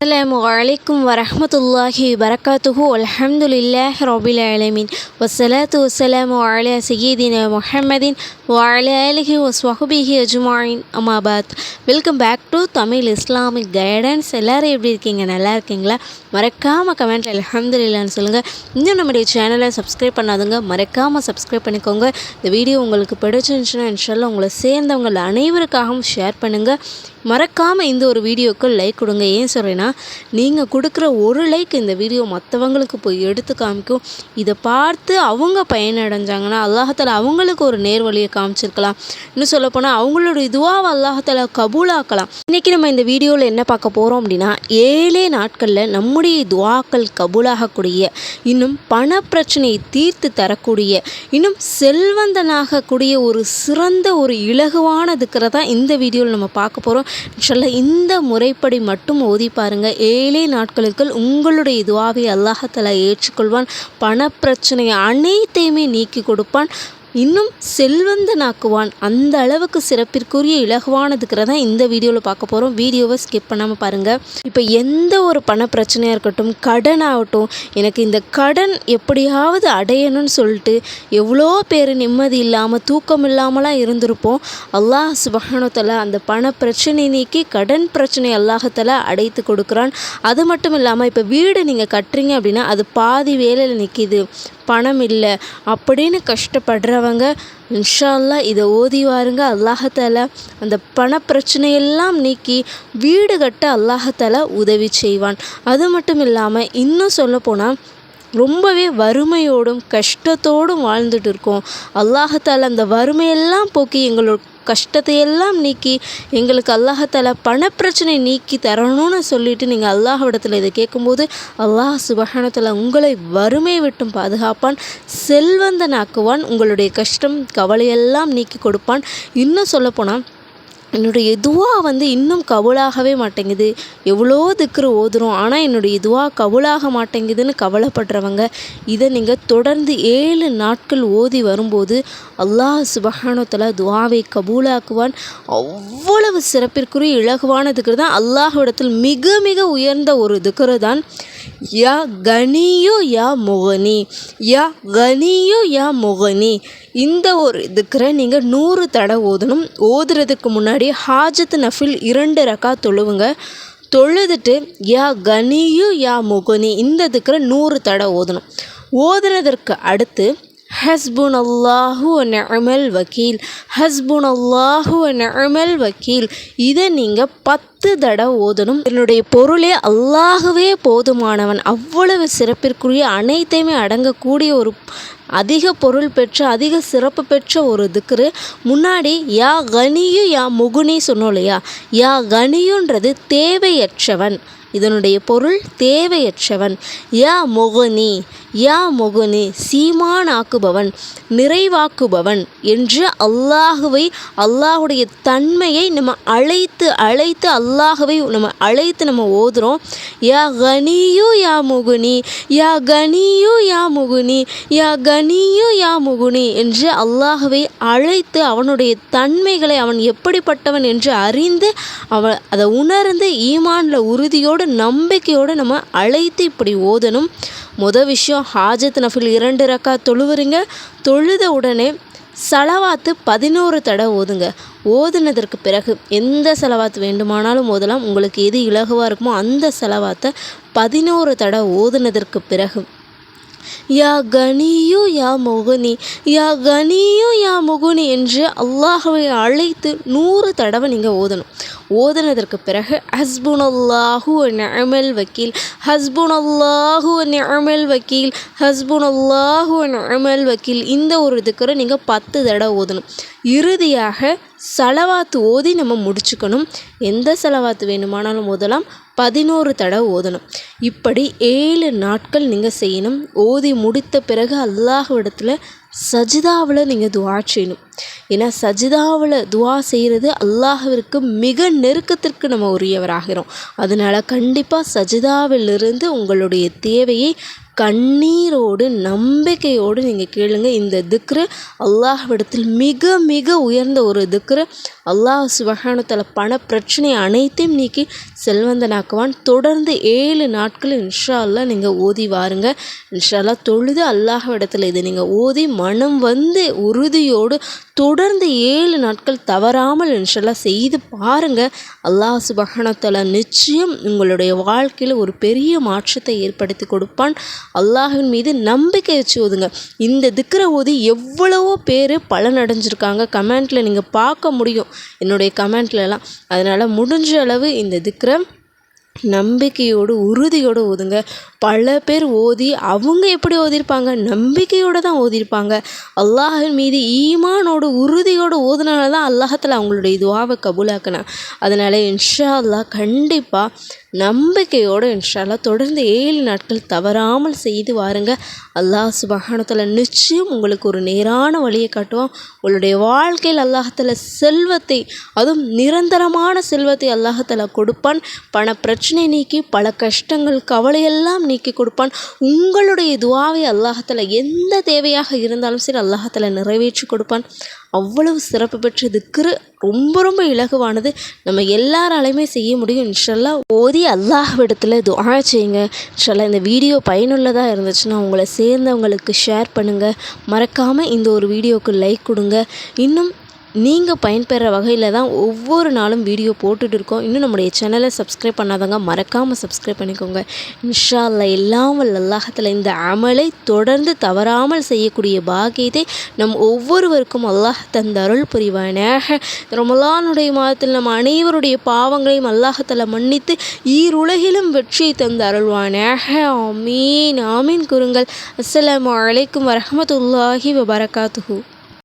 அஸ்லாம் வலைக்கும் வரமத்துல்லாஹி வரகாத்துஹு அலமதுல்லாஹ் ரபில் அலமின் வசலாத்து வசலாம் அலா சயீதின் முஹம்மதின் வாழ அலஹி வஸ்வஹபிஹி அஜுமாயின் அமாபாத் welcome back to Tamil Islamic guidance எல்லோரும் எப்படி இருக்கீங்க நல்லா இருக்கீங்களா மறக்காமல் கமெண்ட் அலமதுல்லான்னு சொல்லுங்கள் இன்னும் நம்முடைய சேனலை சப்ஸ்கிரைப் பண்ணாதுங்க மறக்காமல் சப்ஸ்கிரைப் பண்ணிக்கோங்க. இந்த வீடியோ உங்களுக்கு பிடிச்சிருந்துச்சுன்னா இன்ஷால்லாம் உங்களை சேர்ந்தவங்களை அனைவருக்காகவும் ஷேர் பண்ணுங்கள் மறக்காமல் இந்த ஒரு வீடியோக்கு லைக் கொடுங்க ஏன் சொல்கிறேன்னா நீங்கள் கொடுக்குற ஒரு லைக் இந்த வீடியோ மற்றவங்களுக்கு போய் எடுத்து காமிக்கும். இதை பார்த்து அவங்க பயனடைஞ்சாங்கன்னா அல்லாஹால அவங்களுக்கு ஒரு நேர்வழியை காமிச்சிருக்கலாம். இன்னும் சொல்லப்போனால் அவங்களோட இதுவாக அல்லாஹால கபூலாக்கலாம். இன்றைக்கி நம்ம இந்த வீடியோவில் என்ன பார்க்க போகிறோம் அப்படின்னா ஏழே நாட்களில் நம்முடைய துவாக்கள் கபூலாகக்கூடிய இன்னும் பண பிரச்சனையை தீர்த்து தரக்கூடிய இன்னும் செல்வந்தனாகக்கூடிய ஒரு சிறந்த ஒரு இலகுவான இந்த வீடியோவில் நம்ம பார்க்க போகிறோம் இன்ஷால்லா இந்த முறைப்படி மட்டும் ஓதி பாருங்கள் ஏழே நாட்களுக்குள் உங்களுடைய துவாவை அல்லாஹாலா ஏற்றுக்கொள்வான் பணப்பிரச்சனை அனைத்தையுமே நீக்கி கொடுப்பான். இன்னும் செல்வந்தனாக்குவான். அந்த அளவுக்கு சிறப்பிற்குரிய இலகுவானதுக்கிறத இந்த வீடியோவில் பார்க்க போகிறோம் வீடியோவை ஸ்கிப் பண்ணாமல் பாருங்கள் இப்போ எந்த ஒரு பண பிரச்சனையாக இருக்கட்டும் கடன் ஆகட்டும் எனக்கு இந்த கடன் எப்படியாவது அடையணும்னு சொல்லிட்டு எவ்வளோ பேர் நிம்மதி இல்லாமல் தூக்கம் இல்லாமலாம் இருந்திருப்போம். அல்லாஹ் சுபஹானத்தில் அந்த பண பிரச்சனை நீக்கி கடன் பிரச்சனை அல்லாஹத்தில் அடைத்து கொடுக்குறான். அது மட்டும் இல்லாமல் இப்போ வீடு நீங்கள் கட்டுறீங்க அப்படின்னா அது பாதி வேலையில் நிற்கிது பணம் இல்லை. அப்படின்னு கஷ்டப்படுறவன் இன்ஷா அல்லாஹ் இதை ஓதி வாருங்க. அல்லாஹத்தால அந்த பண பிரச்சனையெல்லாம் நீக்கி வீடு கட்ட அல்லாஹத்தால உதவி செய்வான். அது மட்டும் இல்லாமல் இன்னும் சொல்லப்போனால் ரொம்பவே வறுமையோடும் கஷ்டத்தோடும் வாழ்ந்துட்டு இருக்கோம். அல்லாஹத்தால் அந்த வறுமையெல்லாம் போக்கி எங்களோட கஷ்டத்தையெல்லாம் நீக்கி எங்களுக்கு அல்லாஹால பணப்பிரச்சனை நீக்கி தரணும்னு சொல்லிட்டு நீங்கள் அல்லாஹ்விடத்தில் இதை கேட்கும்போது அல்லாஹ் சுபஹானத்தில் உங்களை வறுமை விட்டும் பாதுகாப்பான் செல்வந்தனாக்குவான் உங்களுடைய கஷ்டம் கவலையெல்லாம் நீக்கி கொடுப்பான். இன்னும் சொல்லப்போனால் என்னுடைய துவா வந்து இன்னும் கபுலாகவே மாட்டேங்குது. எவ்வளோ திக்ரு ஓதுறோம் ஆனால் என்னுடைய துவா கபுலாக மாட்டேங்குதுன்னு கவலைப்படுறவங்க இதை நீங்கள் தொடர்ந்து ஏழு நாட்கள் ஓதி வரும்போது அல்லாஹ் சுபஹானத்தில் துவாவை கபூலாக்குவான். அவ்வளவு சிறப்பிற்குரிய இலகுவான திக்ரு தான். அல்லாஹ்விடத்தில் மிக மிக உயர்ந்த ஒரு திக்ரு தான். யா கனியோ யா முகனி. யா கனியோ யா முகனி. இந்த ஒரு இதுக்குற நீங்கள் நூறு தடவை ஓதணும். ஓதுறதுக்கு முன்னாடி ஹாஜத் நஃபில் இரண்டு ரக்கா தொழுவுங்க. தொழுதுட்டு யா கனியு யா முகனி இந்த இதுக்குற நூறு தடவை ஓதணும். ஓதுனதற்கு அடுத்து ஹஸ்புன் அல்லாஹு நெமல் வக்கீல் ஹஸ்புன் அல்லாஹு நெமல் வக்கீல். இதை நீங்கள் பத்து தடவை ஓதணும். என்னுடைய பொருளே அல்லாகவே போதுமானவன். அவ்வளவு சிறப்பிற்குரிய அனைத்தையுமே அடங்கக்கூடிய ஒரு அதிக பொருள் பெற்ற அதிக சிறப்பு பெற்ற ஒரு திக்ரு. முன்னாடி யா கனியு யா முகுனி சொன்னோம் இல்லையா? யா கனியுன்றது தேவையற்றவன். இதனுடைய பொருள் தேவையற்றவன். யா முகுனி யா முகுனி சீமானாக்குபவன் நிறைவாக்குபவன் என்று அல்லாஹுவை அல்லாஹுடைய தன்மையை நம்ம அழைத்து அழைத்து அல்லாஹவை நம்ம அழைத்து நம்ம ஓதுறோம். யா கனியு யா முகுனி யா கனியு யா முகுனி யா கனியு யா முகுனி என்று அல்லாஹவை அழைத்து அவனுடைய தன்மைகளை அவன் எப்படிப்பட்டவன் என்று அறிந்து அவன் அதை உணர்ந்து ஈமானில் உறுதியோடு நம்பிக்கையோடு நம்ம அழைத்து இப்படி ஓதணும். முத விஷயம் ஹாஜத் நஃபில் இரண்டு ரக்கா தொழுவுறீங்க தொழுத உடனே சலவாத்து பதினோரு தடவை ஓதுங்க. ஓதுனதற்கு பிறகு எந்த செலவாத்து வேண்டுமானாலும் ஓதலாம். உங்களுக்கு எது இலகுவாக இருக்குமோ அந்த செலவாத்தை பதினோரு தடவை ஓதுனதற்கு பிறகு. யா கனியு யா முகுனி. யா கனியு யா முகுனி என்று அல்லாஹவை அழைத்து நூறு தடவை நீங்கள் ஓதணும். ஓதுனதற்கு பிறகு ஹஸ்புன் அல்லாஹு நெமல் வக்கீல் ஹஸ்புன் அல்லாஹு வக்கீல் ஹஸ்புன் அல்லாஹு வக்கீல். இந்த ஒரு இதுக்குற நீங்கள் பத்து தடவை ஓதணும். இறுதியாக செலவாத்து ஓதி நம்ம முடிச்சுக்கணும். எந்த செலவாத்து வேணுமானாலும் ஓதலாம். பதினோரு தடவை ஓதணும். இப்படி ஏழு நாட்கள் நீங்கள் செய்யணும். ஓதி முடித்த பிறகு அல்லாஹ்விடத்தில் சஜிதாவில் நீங்கள் துவா செய்யணும். ஏன்னா சஜிதாவில் துவா செய்கிறது அல்லாஹிற்கு மிக நெருக்கத்திற்கு நம்ம உரியவராகிறோம். அதனால் கண்டிப்பாக சஜிதாவிலிருந்து உங்களுடைய தேவையை கண்ணீரோடு நம்பிக்கையோடு நீங்கள் கேளுங்க. இந்த திக்ரு அல்லாஹ்விடத்தில் மிக மிக உயர்ந்த ஒரு திக்ரு. அல்லாஹ் சுபஹானுத்தல பண பிரச்சனை அனைத்தையும் நீக்கி செல்வந்தனாக்குவான். தொடர்ந்து ஏழு நாட்கள் இன்ஷா அல்லா நீங்கள் ஓதி வாருங்க. இன்ஷா அல்லா தொழுது அல்லாஹ்விடத்தில் இதை நீங்கள் ஓதி மனம் வந்து உறுதியோடு தொடர்ந்து ஏழு நாட்கள் தவறாமல் இன்ஷல்லா செய்து பாருங்கள் அல்லாஹ் சுபஹானத்தலா நிச்சயம் உங்களுடைய வாழ்க்கையில் ஒரு பெரிய மாற்றத்தை ஏற்படுத்தி கொடுப்பான். அல்லாஹின் மீது நம்பிக்கை வச்சு ஓதுங்க. இந்த திக்கரை ஓதி எவ்வளவோ பேர் பலனடைஞ்சிருக்காங்க. கமெண்ட்டில் நீங்கள் பார்க்க முடியும். என்னுடைய கமெண்ட்லலாம் அதனால் முடிஞ்ச அளவு இந்த திக்கரை நம்பிக்கையோடு உறுதியோடு ஓதுங்க. பல பேர் ஓதி அவங்க எப்படி ஓதியிருப்பாங்க? நம்பிக்கையோடு தான் ஓதியிருப்பாங்க. அல்லாஹின் மீது ஈமானோட உறுதியோடு ஓதுனால தான் அல்லாஹத்தில் அவங்களுடைய துவாவை கபூலாக்கினான் அதனால் இன்ஷா அல்லாஹ் கண்டிப்பாக நம்பிக்கையோடு இன்ஷால்லா தொடர்ந்து ஏழு நாட்கள் தவறாமல் செய்து வாருங்க. அல்லாஹ் சுபஹானத்தில் நிச்சயம் உங்களுக்கு ஒரு நேரான வழியை காட்டுவோம் உங்களுடைய வாழ்க்கையில் அல்லாஹத்தில் செல்வத்தை அதுவும் நிரந்தரமான செல்வத்தை அல்லாஹத்தில் கொடுப்பான். பண பிரச்சனை நீக்கி பல கஷ்டங்கள் கவலையெல்லாம் நீக்கி கொடுப்பான். உங்களுடைய துவாவை அல்லாஹத்தில் எந்த தேவையாக இருந்தாலும் சரி அல்லாஹத்தில் நிறைவேற்றி கொடுப்பான். அவ்வளவு சிறப்பு பெற்ற திக்ரு ரொம்ப ரொம்ப இலகுவானது. நம்ம எல்லாராலையுமே செய்ய முடியும். இன்ஷல்லா ஓதி அல்லாஹ்விடத்தில் துஆ செய்யுங்க. இன்ஷல்லா இந்த வீடியோ பயனுள்ளதாக இருந்துச்சுன்னா உங்களை சேர்ந்தவங்களுக்கு ஷேர் பண்ணுங்கள் மறக்காமல் இந்த ஒரு வீடியோவுக்கு லைக் கொடுங்க. இன்னும் நீங்கள் பயன்பெற வகையில் தான் ஒவ்வொரு நாளும் வீடியோ போட்டுட்டு இருக்கோம். இன்னும் நம்முடைய சேனலை சப்ஸ்கிரைப் பண்ணாதவங்க மறக்காமல் சப்ஸ்கிரைப் பண்ணிக்கோங்க. இன்ஷா அல்லா எல்லாம் அல்லாஹத்தில் இந்த அமலை தொடர்ந்து தவறாமல் செய்யக்கூடிய பாக்கியத்தை நம் ஒவ்வொருவருக்கும் அல்லாஹ் தந்த அருள் புரிவானாக. ரமலானுடைய மாதத்தில் நம் அனைவருடைய பாவங்களையும் அல்லாஹத்தில் மன்னித்து ஈருலகிலும் வெற்றியை தந்த அருள்வானாக. ஆமீன் ஆமீன் குருங்கள் அஸ்லாம் வலைக்கும் வரஹமத்துல்லாஹி வபரகாத்துஹூ.